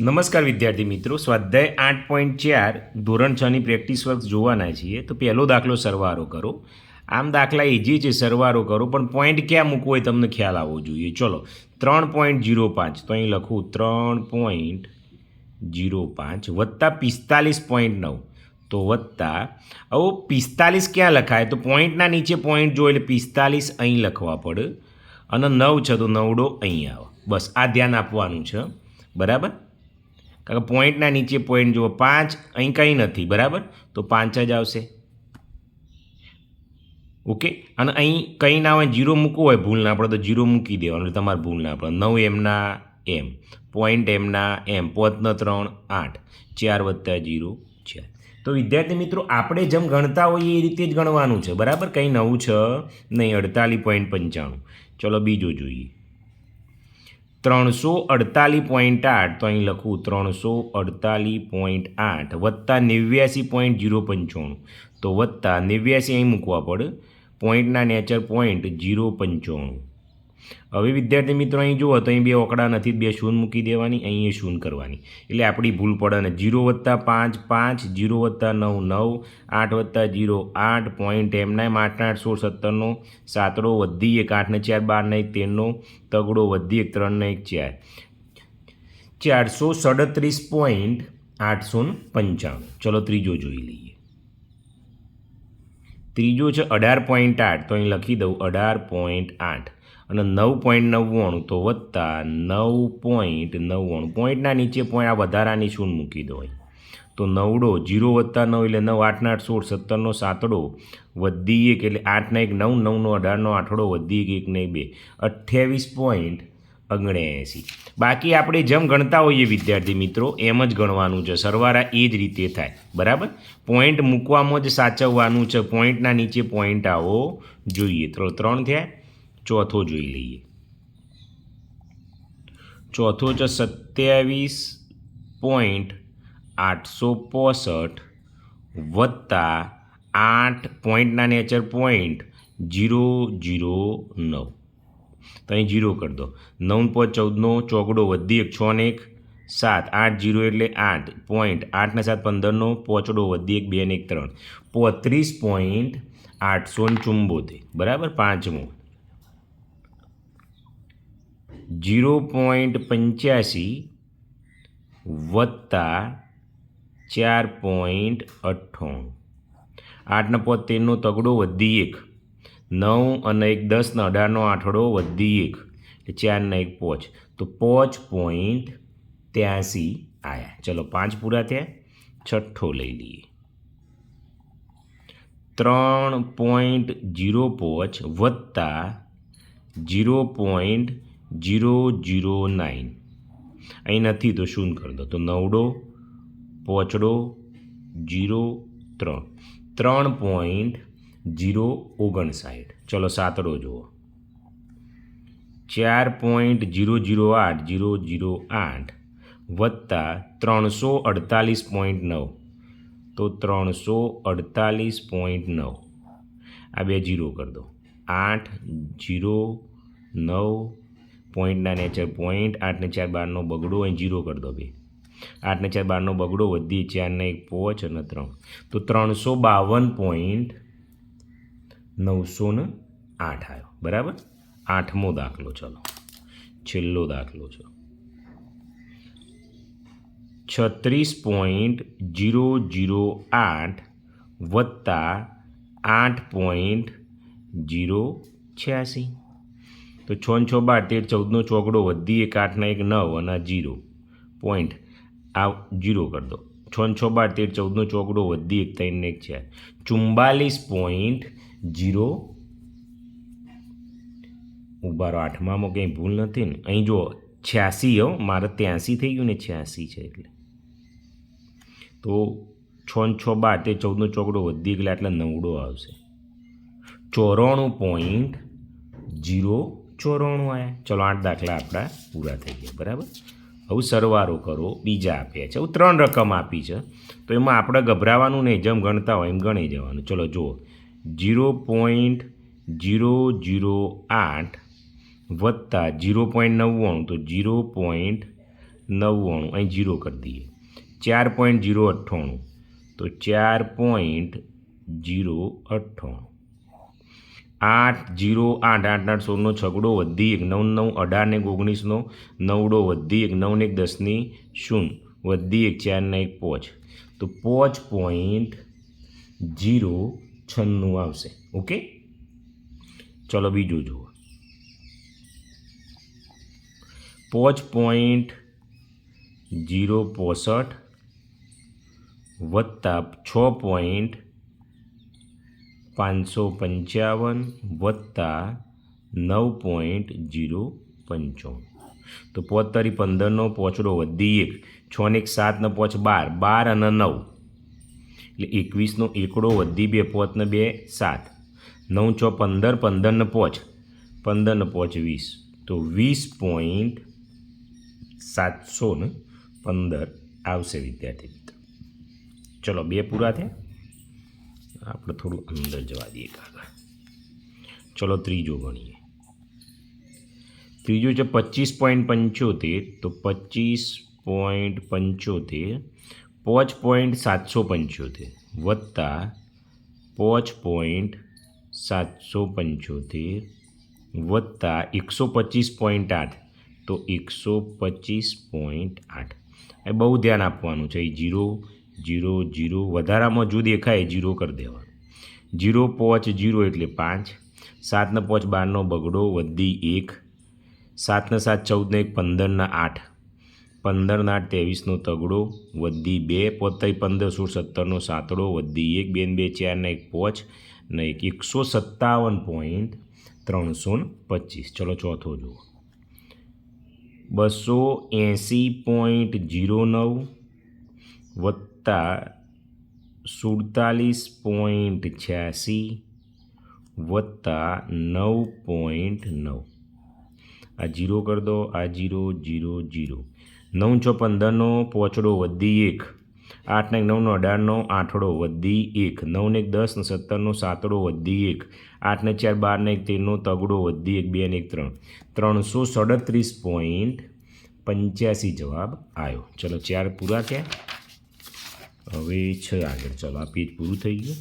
નમસ્કાર વિદ્યાર્થી મિત્રો, સ્વાધ્યાય આઠ પોઈન્ટ ચાર, ધોરણ છની પ્રેક્ટિસ વર્ક જોવાના છીએ. તો પહેલો દાખલો સરવારો કરો. આમ દાખલા ઇઝી છે, સરવારો કરો. પણ પોઈન્ટ ક્યાં મૂકવો એ તમને ખ્યાલ આવવો જોઈએ. ચલો, ત્રણ પોઈન્ટ જીરો પાંચ. તો અહીં લખું, ત્રણ પોઈન્ટ જીરો પાંચ વત્તા પિસ્તાલીસ પોઈન્ટ નવ. તો વત્તા હવે પિસ્તાલીસ ક્યાં લખાય? તો પોઈન્ટના નીચે પોઈન્ટ જો એટલે પિસ્તાલીસ અહીં લખવા પડે. અને નવ છે તો નવડો અહીં આવે. બસ, આ ધ્યાન આપવાનું છે. બરાબર? કારણ કે પોઈન્ટના નીચે પોઈન્ટ જુઓ, પાંચ અહીં કંઈ નથી, બરાબર? તો પાંચ જ આવશે. ઓકે અને અહીં કંઈ ના હોય જીરો મૂકવું હોય, ભૂલ ના પડે તો જીરો મૂકી દેવાનું, એટલે તમારે ભૂલ ના પડે. નવ એમના એમ પોઈન્ટ એમના એમ પોતના ત્રણ, આઠ, ચાર વત્તા જીરો ચાર. તો વિદ્યાર્થી મિત્રો, આપણે જેમ ગણતા હોઈએ એ રીતે જ ગણવાનું છે, બરાબર? કંઈ નવું છે નહીં, અડતાલીસ પોઈન્ટ પંચાણું. ચલો બીજો જોઈએ. ત્રણસો અડતાલીસ પોઈન્ટ આઠ. તો અહીં લખું, ત્રણસો અડતાલીસ પોઈન્ટ આઠ વત્તા નેવ્યાસી પોઈન્ટ જીરો પંચાણું. તો વત્તા નેવ્યાસી અહીં મૂકવા પડે, પોઈન્ટના નેચર પોઈન્ટ જીરો પંચાણું. હવે વિદ્યાર્થી મિત્રો, અહીં જુઓ તો અહીં બે ઓકડા નથી, બે શૂન મૂકી દેવાની, અહીં એ શૂન કરવાની. એટલે આપણી ભૂલ પડે ને જીરો વત્તા પાંચ પાંચ, જીરો વત્તા નવ નવ, આઠ વત્તા જીરો, આઠ પોઈન્ટ એમના આઠના આઠ સોળ સત્તરનો સાતડો વધી એક આઠને ચાર બારને એક તેરનો તગડો વધી એક ત્રણને એક, ચાર. ચારસો સડત્રીસ પોઈન્ટ આઠસો પંચાણું. ચલો ત્રીજો જોઈ લઈએ. ત્રીજો છે અઢાર પોઈન્ટ આઠ. તો અહીં લખી દઉં અઢાર પોઈન્ટ આઠ. અને નવ પોઈન્ટ નવ્વાણું તો વત્તા નવ પોઈન્ટ નવ્વાણું. પોઈન્ટના નીચે પોઈન્ટ આ વધારાની શૂન મૂકી દો તો નવડો, જીરો વત્તા નવ એટલે નવ, આઠના આઠ સોળ, સત્તરનો સાતડો વધી એક એટલે આઠના એક નવ, નવનો અઢારનો આઠડો વધી એક એકને બે. અઠ્યાવીસ પોઈન્ટ ઓગણએંસી બાકી આપણે જેમ ગણતા હોઈએ વિદ્યાર્થી મિત્રો, એમ જ ગણવાનું છે. સરવારા એ જ રીતે થાય. બરાબર? પોઈન્ટ મૂકવામાં જ સાચવવાનું છે. પોઈન્ટના નીચે પોઈન્ટ આવો જોઈએ. તો ત્રણ થયા. ચોથો જોઈ લઈએ. ચોથો છે સત્યાવીસ પોઈન્ટ આઠસો પોસઠ વત્તા આઠ પોઈન્ટના નેચર પોઈન્ટ જીરો જીરો નવ. તો અહીં જીરો કરી દો. નવ પોચ ચૌદનો ચોગડો વધી એક છ ને એક. સાત આઠ જીરો એટલે આઠ. પોઈન્ટ આઠને સાત પંદરનો પોચડો વધી એક, બે ને એક, ત્રણ. પોત્રીસ પોઈન્ટ આઠસો ચુંબોતેર. બરાબર? પાંચમો. જીરો પોઈન્ટ પંચ્યાસી વત્તા ચાર પોઈન્ટ અઠ્ઠાણું. આઠને પોતેરનો તગડો વધી એક. નવ અને એક દસને અઢારનો આઠડો વધી એક. એટલે ચારના એક પોચ. તો પોચ પોઈન્ટ ત્યાંસી આવ્યા ચલો પાંચ પૂરા થયા. છઠ્ઠો લઈ લઈએ. ત્રણ પોઈન્ટ જીરો પોચ વત્તા zero point zero zero nine. અહીં નથી તો શૂન કરી દો. તો નવડો, પોચડો, જીરો ત્રણ. ત્રણ પોઈન્ટ જીરો ઓગણસાઠ. ચલો સાતડો જુઓ. ચાર પોઈન્ટ જીરો જીરો આઠ, જીરો જીરો આઠ વત્તા ત્રણસો અડતાલીસ પોઈન્ટ નવ. તો ત્રણસો અડતાલીસ પોઈન્ટ નવ. આ બે જીરો કરી દો. આઠ, જીરો, નવ પોઈન્ટના નેચર પોઈન્ટ આઠને ચાર બારનો બગડો અહીં જીરો કરી દો બે આઠને ચાર બારનો બગડો વધી ચારને એક પોચ અને ત્રણ. તો ત્રણસો બાવન પોઈન્ટ નવસો ને આઠ આવ્યો બરાબર? આઠમો દાખલો, ચલો. છેલ્લો દાખલો છે. છત્રીસ પોઈન્ટ જીરો જીરો આઠ વત્તા આઠ પોઈન્ટ જીરો છ્યાસી. તો છ છ બાર, તેર, ચૌદનો ચોકડો વધી એક આઠના એક નવ અને જીરો. પોઈન્ટ આ જીરો કરી દો. છ છ બાર, તેર, ચૌદનો ચોકડો વધી એક, ત્રણ એક ચાર ચુમ્બાલીસ પોઈન્ટ જીરો. ઉભારો આઠમામાં કંઈ ભૂલ નથી ને. અહીં જો છ્યાસી, હો, મારે ત્યાંસી થઈ ગયું ને છ્યાસી છે એટલે. તો છ છ બાર તે ચૌદનો ચોકડો વધી એટલે આટલા નવડો આવશે. ચોરાણું પોઈન્ટ જીરો. ચોરાણું આવ્યા ચલો, આઠ દાખલા આપણા પૂરા થઈ ગયા, બરાબર? હવે સરવારો કરો, બીજા આપ્યા છે. હવે ત્રણ રકમ આપી છે. તો એમાં આપણે ગભરાવાનું નહીં, જેમ ગણતા હોય એમ ગણી જવાનું. ચલો, જુઓ. જીરો પોઈન્ટ જીરો જીરો આઠ વત્તા જીરો પોઈન્ટ નવ્વાણું. તો જીરો પોઈન્ટ નવ્વાણું. અહીં જીરો કરી દઈએ. ચાર પોઈન્ટ જીરો અઠ્ઠાણું. તો ચાર પોઈન્ટ જીરો અઠ્ઠાણું. આઠ જીરો આઠ આઠ આઠ સોળનો છગડો વધી એક નવ નવ અઢાર ને ઓગણીસનો નવડો વધી એક નવ ને એક દસની શૂન્ય વધી એક ચાર ને એક પોચ તો પોચ પોઈન્ટ જીરો છન્નું આવશે ઓકે ચલો બીજું જુઓ પોચ પોઈન્ટ જીરો પોસઠ વત્તા છ પોઈન્ટ પાંચસો પંચાવન વત્તા નવ પોઈન્ટ જીરો પંચાવન તો પોતરી તારી પંદરનો પોચડો વધી એક, છ ને એક સાતનો પોચ બાર બાર અને નવ. એટલે એકવીસનો એકડો વધી બે પોચને બે, સાત. નવ છ પંદર પંદરને પોચ પંદરને પોચ વીસ. તો વીસ પોઈન્ટ સાતસો ને પંદર આવશે વિદ્યાર્થી મિત્રો. ચલો, બે પૂરા થયા? આપણે થોડું અંદર જવા દઈએ કાકા. ચલો ત્રીજો ગણીએ. ત્રીજું છે પચીસ પોઈન્ટ પંચોતેર. તો પચીસ પોઈન્ટ પંચોતેર, પોચ પોઈન્ટ સાતસો પંચોતેર વત્તા પોચ પોઈન્ટ સાતસો પંચોતેર વત્તા એકસો પચીસ પોઈન્ટ આઠ. તો એકસો પચીસ પોઈન્ટ આઠ. એ બહુ ધ્યાન આપવાનું છે. એ જીરો જીરો જીરો, વધારામાં જો દેખાય જીરો કરી દેવાનું. જીરો, પોચ, જીરો એટલે પાંચ. સાતને પોચ, બારનો બગડો, વધી એક. સાતને સાત, ચૌદને એક, પંદરના આઠ. પંદરના આઠ, ત્રેવીસનો તગડો, વધી બે. પોતાઈ પંદર, સોળ, સત્તરનો સાતડો, વધી એક. બેન બે, ચારને એક, પોચ. ને એક, એકસો સત્તાવન પોઈન્ટ ત્રણસો ને પચીસ. ચલો ચોથો જુઓ. બસો એંસી પોઈન્ટ જીરો નવ વત્તા સુડતાલીસ પોઈન્ટ છ્યાસી વત્તા નવ પોઈન્ટ નવ. આ જીરો કરી દો, આ જીરો જીરો જીરો. નવ છ પંદરનો પોચડો વધી એક. આઠ ને નવનો અઢારનો આઠડો વધી એક. નવ ને એક દસ ને સત્તરનો સાતડો વધી એક. આઠ ને ચાર, બાર ને એક, તેરનો તગડો વધી એક, બે ને એક, ત્રણ. ત્રણસો સડત્રીસ પોઈન્ટ પંચ્યાસી જવાબ આવ્યો ચલો ચાર પૂરા થયા. હવે છ આગળ ચલો, આ પેજ પૂરું થઈ ગયું.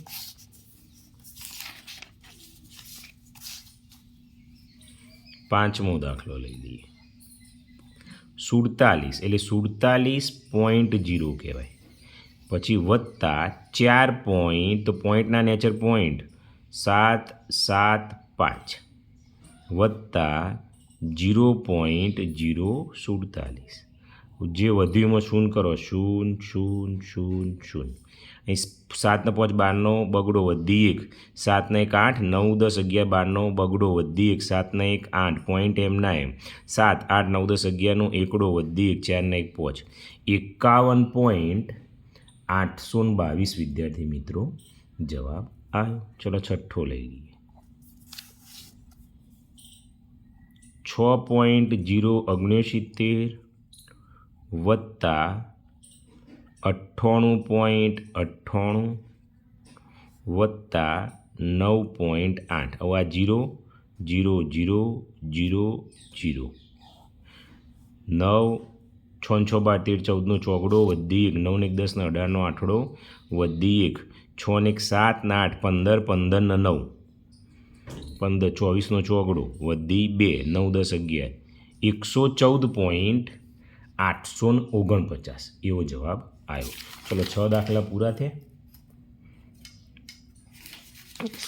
પાંચમો દાખલો લઈ લઈએ. સુડતાલીસ, એટલે સુડતાલીસ પોઈન્ટ જીરો કહેવાય. પછી વત્તા ચાર પોઈન્ટ તો પોઈન્ટના નેચર પોઈન્ટ સાત સાત, પાંચ. વત્તા જીરો પોઈન્ટ જીરો સુડતાલીસ. જે વધ્યું એમાં શૂન્ય કરો શૂન્ય શૂન્ય શૂન્ય શૂન્ય અહીં સાતને પાંચ બારનો બગડો વધી એક. સાતને એક, આઠ, નવ, દસ, અગિયાર બારનો બગડો વધી એક. સાતને એક, આઠ. પોઈન્ટ એમના એમ. સાત, આઠ, નવ, દસ અગિયારનો એકડો વધી એક. ચારને એક, પોચ. એકાવન પોઈન્ટ આઠસો ને બાવીસ વિદ્યાર્થી મિત્રો જવાબ આવ્યો. ચલો છઠ્ઠો લઈ લઈએ. છ પોઈન્ટ જીરો ઓગણસિત્તેર વત્તા અઠ્ઠાણું પોઈન્ટ અઠ્ઠાણું વત્તા નવ પોઈન્ટ આઠ. હવે આ zero zero zero zero zero. નવ, છ છ બાર, તેર ચૌદનો ચોકડો, વધી એક. નવ ને એક, દસ ને અઢારનો આઠડો, વધી એક. છ ને એક, સાત ને આઠ, પંદર પંદર ને નવ. પંદર ચોવીસનો ચોકડો, વધી બે. નવ, દસ, અગિયાર. એકસો ચૌદ પોઈન્ટ આઠસો ને ઓગણપચાસ. એવો જવાબ આવ્યો. ચલો, છ દાખલા પૂરા થયા.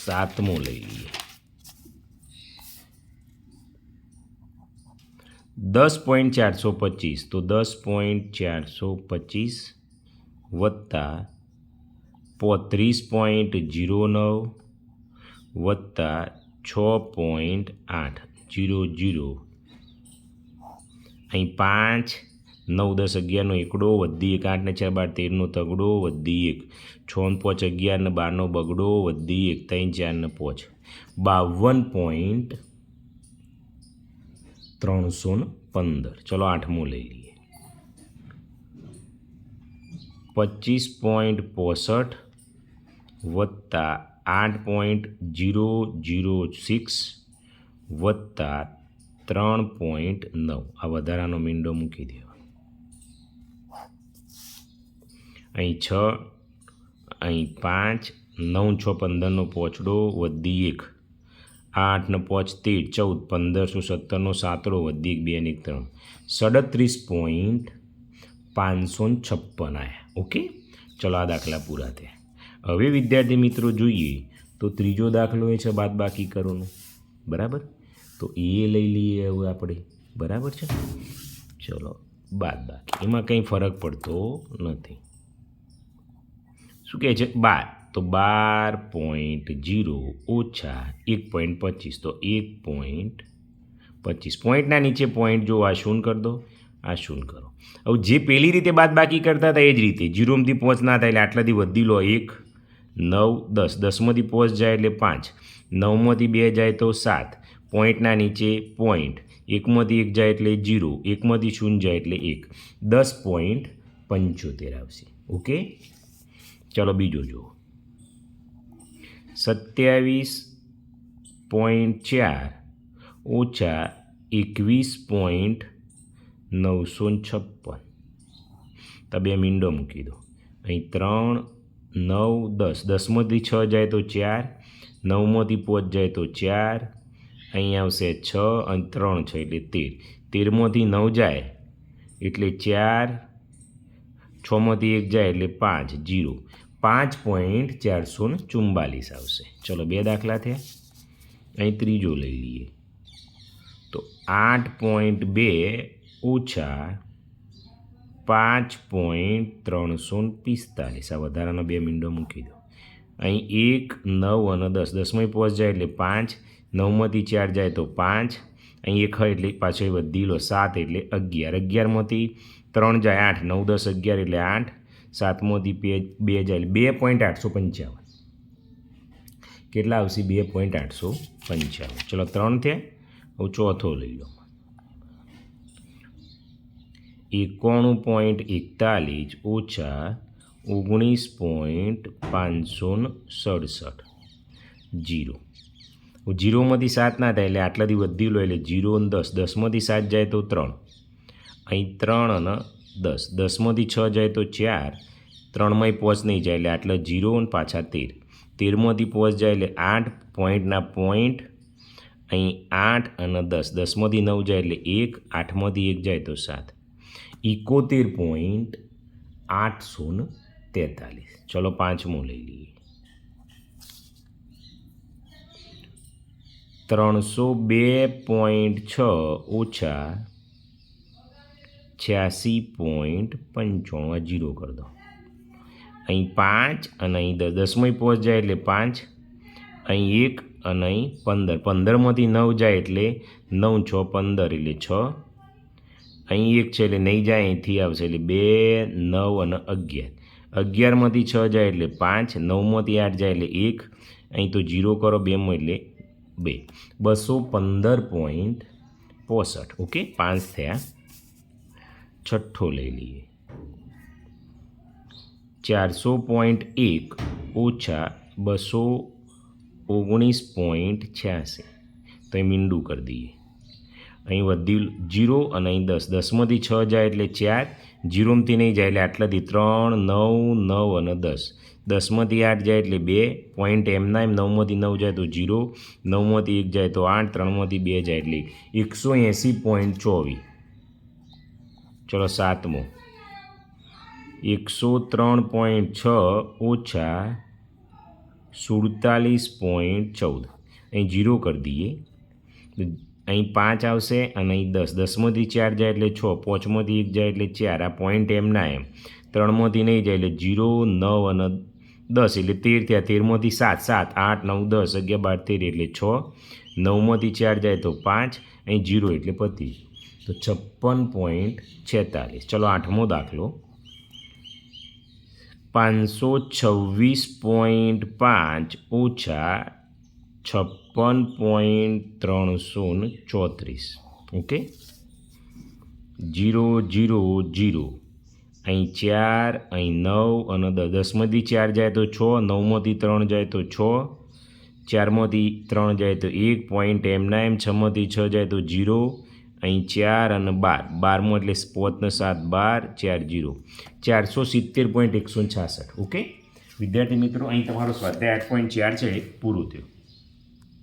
સાતમો લઈ લઈએ. દસ પોઈન્ટ ચારસો પચીસ. તો દસ પોઈન્ટ ચારસો પચીસ વત્તા પોત્રીસ પોઈન્ટ જીરો નવ વત્તા છ પોઈન્ટ આઠ. જીરો જીરો અહીં પાંચ નવ દસ અગિયારનો એકડો વધી એક આઠને ચાર, બાર, તેરનો તગડો વધી એક. છ ને પાંચ, અગિયાર બારનો બગડો વધી એક. ત્રણ ચારને પોચ. બાવન પોઈન્ટ ત્રણસો પંદર. ચલો આઠમો લઈ લઈએ. પચીસ પોઈન્ટ પોસઠ વત્તા આઠ પોઈન્ટ જીરો જીરો સિક્સ વત્તા ત્રણ પોઈન્ટ નવ. આ વધારાનો મીંડો મૂકી દેવાનો અહીં છ, અહીં પાંચ, નવ, છ, પંદરનો પોચડો વધી એક. આઠ ને પોચ, તેર, ચૌદ પંદરસો સત્તરનો સાતડો વધી એક, બે, ને એક, ત્રણ. સડત્રીસ પોઈન્ટ પાંચસો છપ્પન આવ્યા ઓકે? ચલો, આ દાખલા પૂરા થયા. હવે વિદ્યાર્થી મિત્રો જોઈએ તો ત્રીજો દાખલો એ છે બાદ બાકી કરવાનો બરાબર? તો એ લઈ લઈએ હવે આપણે. બરાબર છે? ચલો બાદ બાકી એમાં કંઈ ફરક પડતો નથી. શું કહે છે? બાર. તો બાર પોઈન્ટ જીરો ઓછા એક પોઈન્ટ પચીસ. તો એક પોઈન્ટ પચીસ. પોઈન્ટના નીચે પોઈન્ટ જો આ શૂન કરી દો, આ શૂન કરો. હવે જે પેલી રીતે બાદ બાકી કરતા હતા એ જ રીતે. જીરોમાંથી પહોંચ ના થાય એટલે આટલાથી વધી લો એક, નવ, દસ. દસમાંથી પહોંચ જાય એટલે પાંચ. નવમાંથી બે જાય તો સાત. પોઈન્ટના નીચે પોઈન્ટ. એકમાંથી એક જાય એટલે જીરો. એકમાંથી શૂન્ય જાય એટલે એક. દસ પોઈન્ટ પંચોતેર આવશે. ઓકે? ચલો બીજો જુઓ. સત્યાવીસ પોઈન્ટ ચાર ઓછા એકવીસ પોઈન્ટ નવસો છપ્પન. તો બે મીંડો મૂકી દો. અહીં ત્રણ, નવ, દસ. દસમાંથી છ જાય તો ચાર, નવમાંથી પોચ જાય તો ચાર. અહીં આવશે છ અને ત્રણ છે એટલે તેર. તેરમાંથી નવ જાય એટલે ચાર. છમાંથી એક જાય એટલે પાંચ, જીરો. પાંચ પોઈન્ટ ચારસો ને ચુમ્બાલીસ આવશે. ચલો બે દાખલા થયા. અહીં ત્રીજો લઈ લઈએ. તો આઠ પોઈન્ટ બે ઓછા પાંચ પોઈન્ટ ત્રણસો ને પિસ્તાલીસ. આ વધારાનો બે મિન્ડો મૂકી દો. અહીં એક, નવ અને દસ. દસમાં પહોંચ જાય એટલે પાંચ. નવમાંથી ચાર જાય તો પાંચ. અહીં એક હોય એટલે પાછો વધી લો સાત એટલે અગિયાર. અગિયારમાંથી ત્રણ જાય આઠ. નવ, દસ, અગિયાર એટલે આઠ. સાતમાંથી બે બે હજાર બે પોઈન્ટ આઠસો પંચાવન. કેટલા આવશે? બે પોઈન્ટ આઠસો પંચાવન. ચલો ત્રણ થયા. હવે ચોથો લઈ લો. એકોણું પોઈન્ટ એકતાલીસ ઓછા ઓગણીસ પોઈન્ટ પાંચસો સડસઠ. જીરો. જીરોમાંથી સાત ના થાય એટલે આટલાથી વધી લો એટલે જીરો દસ. દસમાંથી સાત જાય તો ત્રણ. અહીં ત્રણ અને દસ. દસમાંથી છ જાય તો ચાર. ત્રણમાંય પોચ નહીં જાય એટલે આટલા જીરો અને પાછા તેર. તેરમાંથી પોચ જાય એટલે આઠ પોઈન્ટના પોઈન્ટ અહીં આઠ અને દસ. દસમાંથી નવ જાય એટલે એક. આઠમાંથી એક જાય તો સાત. ઇકોતેર પોઈન્ટ આઠસો ને તેતાલીસ. ચલો પાંચમું લઈ લઈએ. ત્રણસો બે પોઈન્ટ છ ઓછા છ્યાસી પોઈન્ટ પંચાણું જીરો કરી દો. અહીં પાંચ અને અહીં દસ દસમાં પહોંચ જાય એટલે પાંચ. અહીં એક અને અહીં પંદર. પંદરમાંથી નવ જાય એટલે નવ, છ, પંદર એટલે છ. અહીં એક છે એટલે નહીં જાય, અહીંથી આવશે એટલે બે, નવ અને અગિયાર. અગિયારમાંથી છ જાય એટલે પાંચ, નવમાંથી આઠ જાય એટલે એક. અહીં તો જીરો કરો બેમાં એટલે બે. બસો પંદર પોઈન્ટ પોસઠ. ઓકે? પાંચ થયા. છઠ્ઠો લઈ લઈએ. ચારસો પોઈન્ટ એક ઓછા બસો ઓગણીસ પોઈન્ટ છ્યાસી. તો એ મીંડું કરી દઈએ. અહીં વધી જીરો અને અહીં દસ. દસમાંથી છ જાય એટલે ચાર. જીરોમાંથી નહીં જાય એટલે આટલાથી ત્રણ, નવ નવ અને દસ. દસમાંથી આઠ જાય એટલે બે. પોઈન્ટ એમના એમ નવમાંથી નવ જાય તો જીરો. નવમાંથી એક જાય તો આઠ. ત્રણમાંથી બે જાય એટલે એકસો એંસી પોઈન્ટ ચોવીસ. ચલો સાતમો. એકસો ત્રણ પોઈન્ટ છ ઓછા સુડતાલીસ પોઈન્ટ ચૌદ. અહીં જીરો કરી દઈએ. અહીં પાંચ આવશે અને અહીં દસ. દસમાંથી ચાર જાય એટલે છ. પાંચમાંથી એક જાય એટલે ચાર. આ પોઈન્ટ એમ ના એમ. ત્રણમાંથી નહીં જાય એટલે જીરો, નવ અને દસ. એટલે તેર થયા. તેરમાંથી સાત. સાત, આઠ, નવ, દસ. અગિયાર, બાર, તેર એટલે છ. નવમાંથી ચાર જાય તો પાંચ. અહીં જીરો એટલે પતી તો છપ્પન પોઈન્ટ છેતાલીસ. ચલો આઠમો દાખલો. પાંચસો છવ્વીસ પોઈન્ટ પાંચ ઓછા છપ્પન પોઈન્ટ ત્રણસો ચોત્રીસ. ઓકે? Zero zero zero. અહીં ચાર, અહીં નવ અને દસ દસમાંથી ચાર જાય તો છ, નવમાંથી ત્રણ જાય તો છ, ચારમાંથી ત્રણ જાય તો એક, પોઈન્ટ એમના એમ, છમાંથી છ જાય તો જીરો અહીં ચાર અને બાર. બારમો એટલે પોતને સાત, બાર, ચાર, જીરો. ચારસો સિત્તેર પોઈન્ટ એકસો છાસઠ. ઓકે? વિદ્યાર્થી મિત્રો, અહીં તમારો સ્વાધ્યાય આઠ પોઈન્ટ ચાર છે, પૂરું થયું.